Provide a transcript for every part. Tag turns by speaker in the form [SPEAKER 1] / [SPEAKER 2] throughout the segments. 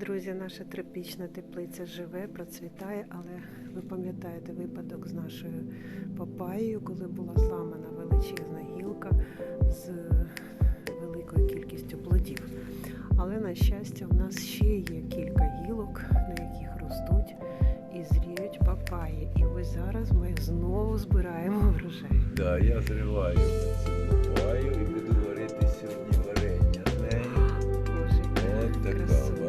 [SPEAKER 1] Друзі, наша тропічна теплиця живе, процвітає, але ви пам'ятаєте випадок з нашою папаєю, коли була зламана величезна гілка з великою кількістю плодів. Але на щастя, у нас ще є кілька гілок, на яких ростуть і зріють папаї. І ось зараз ми знову збираємо врожай.
[SPEAKER 2] Да, я зриваю цю папаю і буду варити сьогодні варення з нею. Така,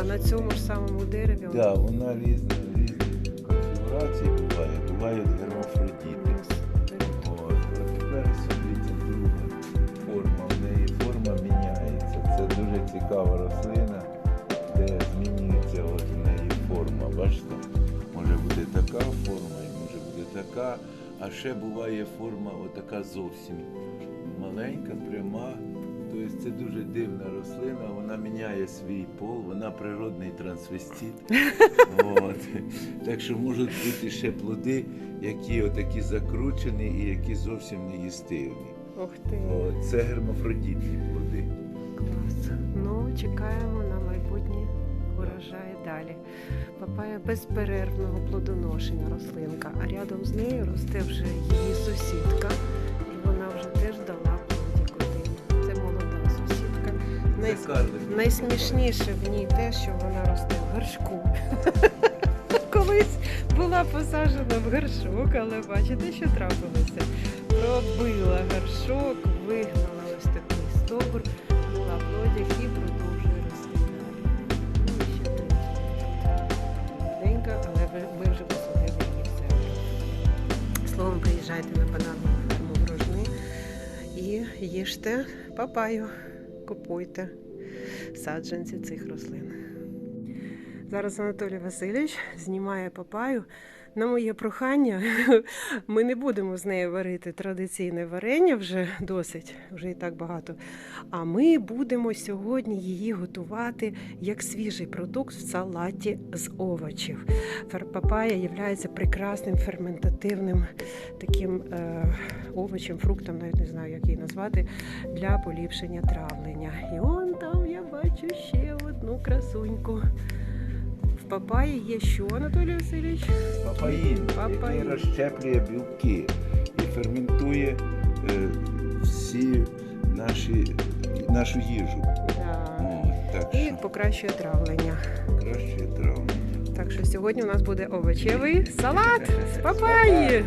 [SPEAKER 1] А, на цьому ж самому дереві
[SPEAKER 2] Да, вона різна, різні конфігурації буває, бувають гермафродіти. От, а тепер дивіться друга форма. В неї форма міняється. Це дуже цікава рослина, де змінюється от в неї форма. Бачите? Може бути така форма, і може бути така. А ще буває форма отака зовсім маленька, пряма. Тобто це дуже дивна рослина, вона міняє свій пол, вона природний трансвестит. От. Так що можуть бути ще плоди, які отакі закручені і які зовсім не їстивні.
[SPEAKER 1] Ух ти,
[SPEAKER 2] От. Це гермафродітні плоди.
[SPEAKER 1] клас. Ну, чекаємо на майбутні урожаї далі. Папая безперервного плодоношення рослинка, а рядом з нею росте вже її сусідка, Най... Найсмішніше в ній те, що вона росте в горшку. Колись була посаджена в горшок, але бачите, що трапилося? Пробила горшок, вигнала ось такий стовбур, дала плодик і продовжує рости далі. Ну, ще. Маленька, але ми вже посадили її в землю. Словом, приїжджайте на бананову ферму і їжте папаю, купуйте саджанці цих рослин. Зараз Анатолій Васильович знімає папаю. На моє прохання, ми не будемо з нею варити традиційне варення вже досить, вже і так багато. А ми будемо сьогодні її готувати як свіжий продукт в салаті з овочів. Папая є прекрасним ферментативним таким е, овочем, фруктом, навіть не знаю, як її назвати, для поліпшення травлення. І он там я бачу ще одну красуньку. Папаї є що, Анатолій Васильович?
[SPEAKER 2] Папаїн,
[SPEAKER 1] Папаїн.
[SPEAKER 2] який розщеплює білки і ферментує е, всі наші, нашу їжу.
[SPEAKER 1] Да.
[SPEAKER 2] О, так
[SPEAKER 1] І
[SPEAKER 2] що
[SPEAKER 1] покращує травлення.
[SPEAKER 2] краще травма.
[SPEAKER 1] Так що сьогодні у нас буде овочевий салат з папаї.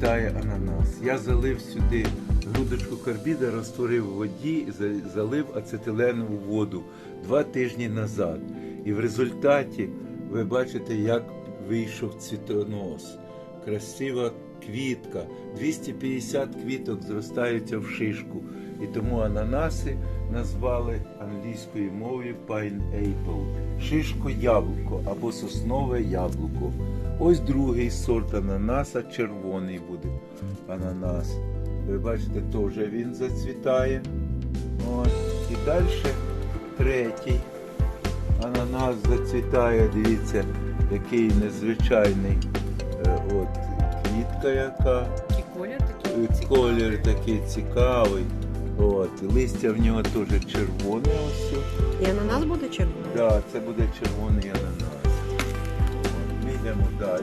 [SPEAKER 2] Так ананас. Я залив сюди грудочку карбіда, розтворив в воді, за- залив ацетиленову воду два тижні назад. І в результаті ви бачите, як вийшов цвітонос. Красива квітка. 250 квіток зростаються в шишку. І тому ананаси назвали англійською мовою Pine Apple. Шишко яблуко або соснове яблуко. Ось другий сорт ананаса, червоний буде ананас. Ви бачите, теж він зацвітає. От. І далі третій ананас зацвітає, дивіться, який незвичайний. Е, От квітка яка,
[SPEAKER 1] І колір такий
[SPEAKER 2] і колір такий цікавий. Листя в нього теж червоне ось.
[SPEAKER 1] І ананас буде червоний?
[SPEAKER 2] Да, це буде червоний ананас. Ми йдемо далі.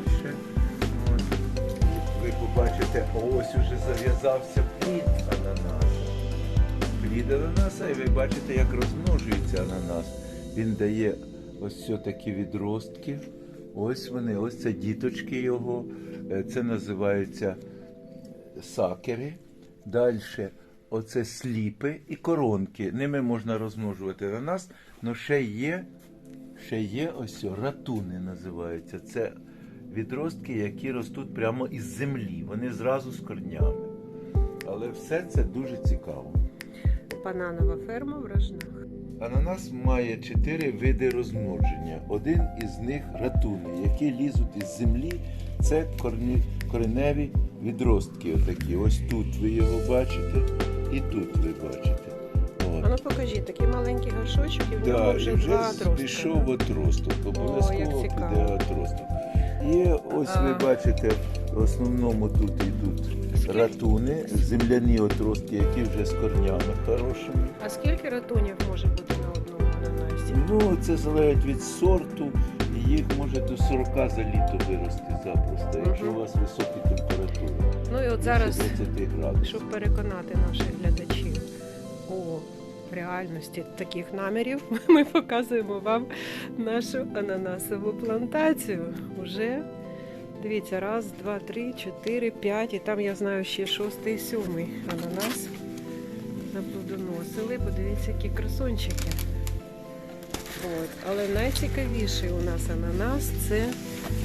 [SPEAKER 2] Ви побачите, ось уже зав'язався плід ананаса. Плід ананаса, і ви бачите, як розмножується ананас. Він дає ось все такі відростки. Ось вони, ось це діточки його. Е, Це називаються сакери. Далі оце сліпи і коронки. Ними можна розмножувати ананас. але ще є, ще є ось ратуни називаються. Це відростки, які ростуть прямо із землі. Вони зразу з корнями. Але все це дуже цікаво.
[SPEAKER 1] Бананова ферма в Рожнах.
[SPEAKER 2] Ананас має чотири види розмноження. Один із них ратуни, які лізуть із землі. Це корні, кореневі відростки. Отакі. Ось тут ви його бачите, і тут ви бачите. От.
[SPEAKER 1] А ну покажіть, такий маленький горшочок, і в ньому
[SPEAKER 2] Да,
[SPEAKER 1] вже
[SPEAKER 2] і вже
[SPEAKER 1] два отростка.
[SPEAKER 2] пішов отросток, обов'язково
[SPEAKER 1] як цікаво.
[SPEAKER 2] піде отросток. І ось ви
[SPEAKER 1] А.
[SPEAKER 2] бачите, в основному тут йдуть ратуни, земляні отростки, які вже з корнями хорошими.
[SPEAKER 1] А скільки ратунів може бути на одному ананасі?
[SPEAKER 2] Ну, це залежить від сорту, їх може до 40 за літо вирости запросто, якщо у вас високі температури.
[SPEAKER 1] Ну і от зараз, щоб переконати наших глядачів у реальності таких намірів, ми показуємо вам нашу ананасову плантацію. Уже дивіться, раз, два, три, чотири, п'ять, і там я знаю ще шостий, сьомий ананас. Наплодоносили. Подивіться, які красунчики. От. Але найцікавіший у нас ананас це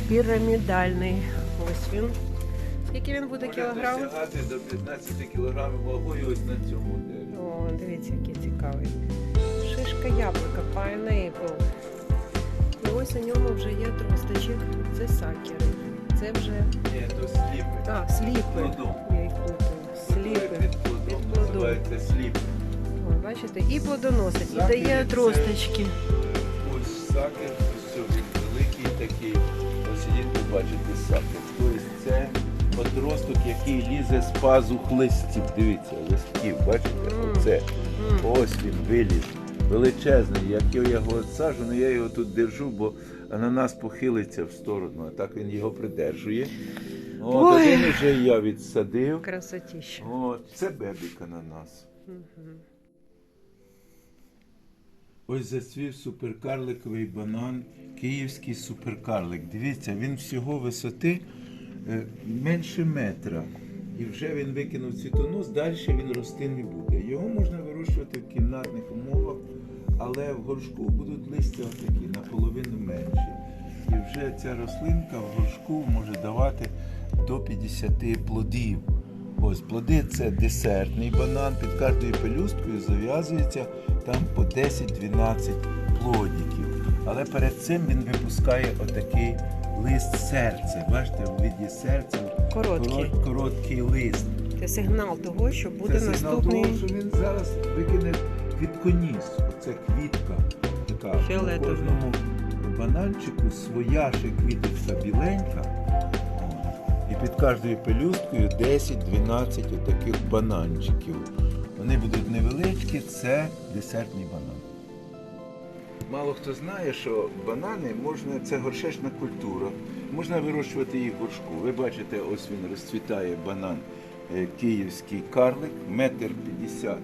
[SPEAKER 1] пірамідальний. Ось він. Скільки він буде кілограм?
[SPEAKER 2] досягати до 15 кілограмів вагою ось на цьому дереві.
[SPEAKER 1] О, дивіться, який цікавий. Шишка яблука, pineapple. І ось у ньому вже є тросточок. Це сакери. Це вже
[SPEAKER 2] Ні, то сліпи.
[SPEAKER 1] а, сліпи.
[SPEAKER 2] Плодом.
[SPEAKER 1] Я їх плутаю. Сліпи.
[SPEAKER 2] Під плодом
[SPEAKER 1] Під плодом.
[SPEAKER 2] називається сліпи.
[SPEAKER 1] О, бачите, і плодоносить, і дає
[SPEAKER 2] це-
[SPEAKER 1] тросточки.
[SPEAKER 2] Ось сакер, ось великий такий. Ось ідіть побачите сакер. Тобто це отросток, який лізе з пазух листів. Дивіться, листків, бачите? Оце. Ось він виліз. Величезний. Як я його відсаджу, ну я його тут держу, бо ананас похилиться в сторону, а так він його придержує. От один вже я відсадив.
[SPEAKER 1] Красотіще.
[SPEAKER 2] От, це бебік ананас.
[SPEAKER 1] Мгм.
[SPEAKER 2] Ось зацвів суперкарликовий банан, київський суперкарлик. Дивіться, він всього висоти е, менше метра. І вже він викинув цвітонос, далі він рости не буде. Його можна вирощувати в кімнатних умовах, але в горшку будуть листя такі, наполовину менші. І вже ця рослинка в горшку може давати до 50 плодів. Ось плоди це десертний банан. Під кожною пелюсткою зав'язується там по 10-12 плодиків. Але перед цим він випускає отакий лист серця. Бачите, у віді серця
[SPEAKER 1] Короткий.
[SPEAKER 2] корот- короткий лист.
[SPEAKER 1] Це сигнал того, що буде
[SPEAKER 2] Це сигнал
[SPEAKER 1] наступний.
[SPEAKER 2] того, що він зараз викине квітконіс. Оце квітка така.
[SPEAKER 1] Фіолетова.
[SPEAKER 2] На кожному бананчику своя ще квіточка біленька. І під кожною пелюсткою 10-12 отаких бананчиків. Вони будуть невеличкі, це десертний банан. Мало хто знає, що банани можна, це горшечна культура. Можна вирощувати їх в горшку. Ви бачите, ось він розцвітає банан е, київський карлик, метр п'ятдесят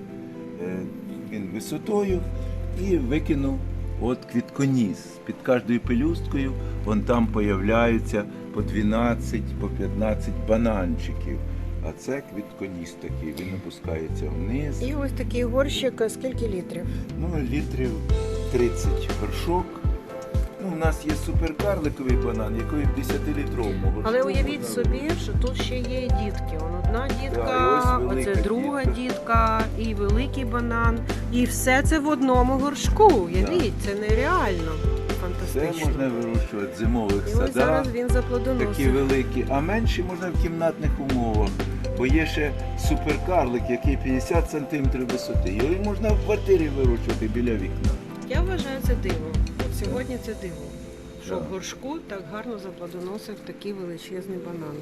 [SPEAKER 2] е, він висотою і викинув от квітконіс. Під кожною пелюсткою вон там появляються по 12, по 15 бананчиків. А це квітконіс такий, він опускається вниз.
[SPEAKER 1] І ось такий горщик, скільки літрів?
[SPEAKER 2] Ну, літрів 30 горшок. Ну, у нас є суперкарликовий банан, який в 10-літровому горшку.
[SPEAKER 1] Але уявіть собі, що тут ще є дітки. Он одна дітка,
[SPEAKER 2] велика
[SPEAKER 1] оце друга
[SPEAKER 2] дітка.
[SPEAKER 1] дітка, і великий банан. І все це в одному горшку. Уявіть, це нереально
[SPEAKER 2] Це
[SPEAKER 1] фантастично.
[SPEAKER 2] можна вирощувати в зимових
[SPEAKER 1] І
[SPEAKER 2] садах,
[SPEAKER 1] зараз він
[SPEAKER 2] такі великі, а менші можна в кімнатних умовах. Бо є ще суперкарлик, який 50 см висоти. Його можна в квартирі вирощувати біля вікна.
[SPEAKER 1] Я вважаю це дивом. От сьогодні це диво. Що в горшку так гарно заплодоносив такий величезний банан.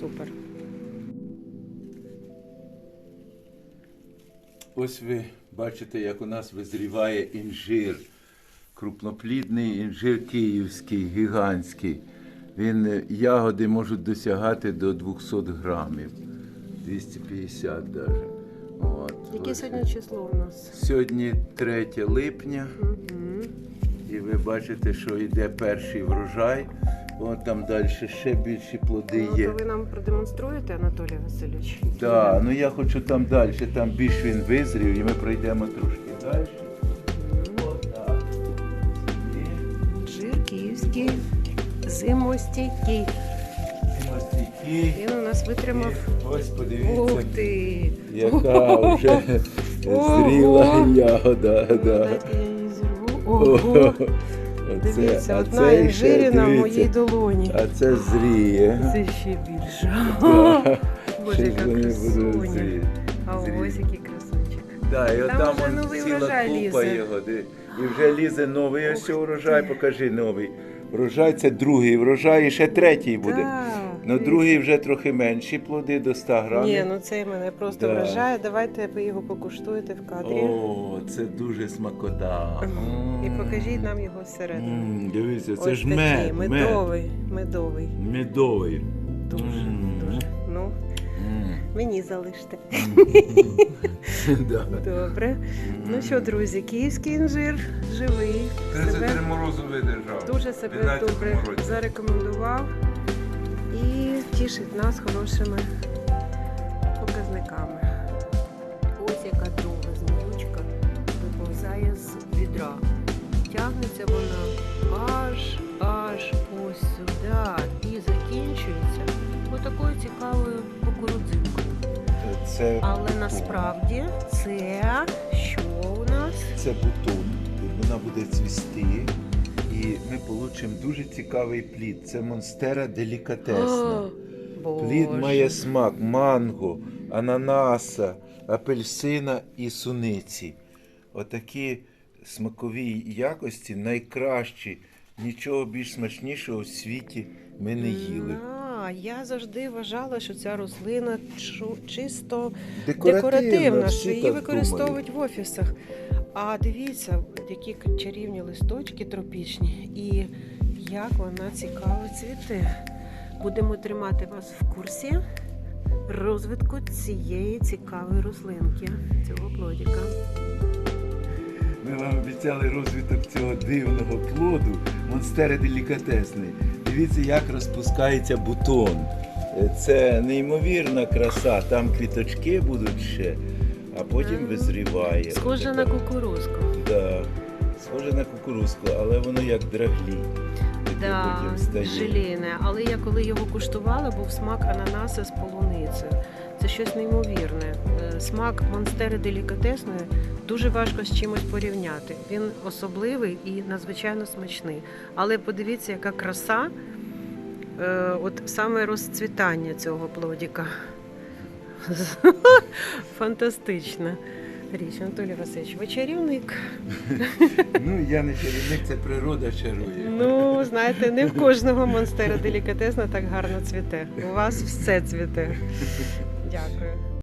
[SPEAKER 1] Супер.
[SPEAKER 2] Ось ви бачите, як у нас визріває інжир. Крупноплідний інжир київський, гігантський. Він е, ягоди можуть досягати до 200 грамів, 250 навіть. От.
[SPEAKER 1] Яке сьогодні число у нас?
[SPEAKER 2] Сьогодні 3 липня,
[SPEAKER 1] Угу.
[SPEAKER 2] і ви бачите, що йде перший врожай. От там далі ще більші плоди
[SPEAKER 1] Ну,
[SPEAKER 2] є.
[SPEAKER 1] то ви нам продемонструєте, Анатолій Васильович?
[SPEAKER 2] Так, ну я хочу там далі, там більш він визрів, і ми пройдемо трошки далі.
[SPEAKER 1] Жир київський, зимостійкий.
[SPEAKER 2] мастики.
[SPEAKER 1] Він у нас витримав.
[SPEAKER 2] І Ось
[SPEAKER 1] Ух ти!
[SPEAKER 2] яка вже зріла ягода. Да.
[SPEAKER 1] Ого! Дивіться, одна інжиріна в моїй долоні.
[SPEAKER 2] А це зріє.
[SPEAKER 1] Це ще більше. Боже, яка красуня. А ось який красунчик.
[SPEAKER 2] Да, і
[SPEAKER 1] Там вже
[SPEAKER 2] он
[SPEAKER 1] новий
[SPEAKER 2] ціла купа
[SPEAKER 1] лізе.
[SPEAKER 2] його. де- І вже лізе новий. Ось цього покажи новий. Врожай це другий врожай, і ще третій буде.
[SPEAKER 1] Да,
[SPEAKER 2] Ну, другий вже трохи менші плоди до 100 грамів.
[SPEAKER 1] Ні, ну цей мене просто
[SPEAKER 2] Да.
[SPEAKER 1] вражає. Давайте ви його покуштуєте в кадрі.
[SPEAKER 2] О, це дуже смакота.
[SPEAKER 1] І
[SPEAKER 2] М.
[SPEAKER 1] покажіть нам його всередину.
[SPEAKER 2] М, Дивіться, це
[SPEAKER 1] Ось
[SPEAKER 2] ж
[SPEAKER 1] такий,
[SPEAKER 2] мед, мед.
[SPEAKER 1] медовий, медовий.
[SPEAKER 2] Медовий.
[SPEAKER 1] Дуже,
[SPEAKER 2] М.
[SPEAKER 1] дуже. Ну. Мені залиште. Добре. Ну що, друзі, київський інжир живий.
[SPEAKER 2] 33 морозу видержав.
[SPEAKER 1] дуже себе добре зарекомендував і тішить нас хорошими показниками. Ось яка довга зміючка виповзає з відра. Тягнеться вона аж аж ось сюди і закінчується отакою цікавою кукурудзинкою.
[SPEAKER 2] Це,
[SPEAKER 1] Але насправді це що у нас?
[SPEAKER 2] це бутон, вона буде цвісти. І ми отримаємо дуже цікавий плід. Це монстера делікатесна.
[SPEAKER 1] Боже.
[SPEAKER 2] Плід має смак манго, ананаса, апельсина і суниці. Отакі смакові якості найкращі. Нічого більш смачнішого в світі ми не їли.
[SPEAKER 1] А, я завжди вважала, що ця рослина чисто
[SPEAKER 2] Декоративна,
[SPEAKER 1] декоративна, що її використовують в офісах. А дивіться, які чарівні листочки тропічні, і як вона цікаво цвіте. Будемо тримати вас в курсі розвитку цієї цікавої рослинки, цього плодіка.
[SPEAKER 2] Ми вам обіцяли розвиток цього дивного плоду монстери делікатесний. Дивіться, як розпускається бутон. Е, Це неймовірна краса. Там квіточки будуть ще, а потім визріває.
[SPEAKER 1] Схоже на кукурузку.
[SPEAKER 2] Да. Схоже на кукурузку, але воно як драглі.
[SPEAKER 1] Да, желіне. Але я коли його куштувала, був смак ананаса з полуницею. Це щось неймовірне. Е, Смак монстери делікатесної дуже важко з чимось порівняти. Він особливий і надзвичайно смачний. Але подивіться, яка краса, е, от саме розцвітання цього плодіка. Фантастична річ, Анатолій Васильович, ви чарівник.
[SPEAKER 2] Ну, я не чарівник, це природа чарує.
[SPEAKER 1] Ну, знаєте, не в кожного монстера делікатесна так гарно цвіте. У вас все цвіте. Дякую.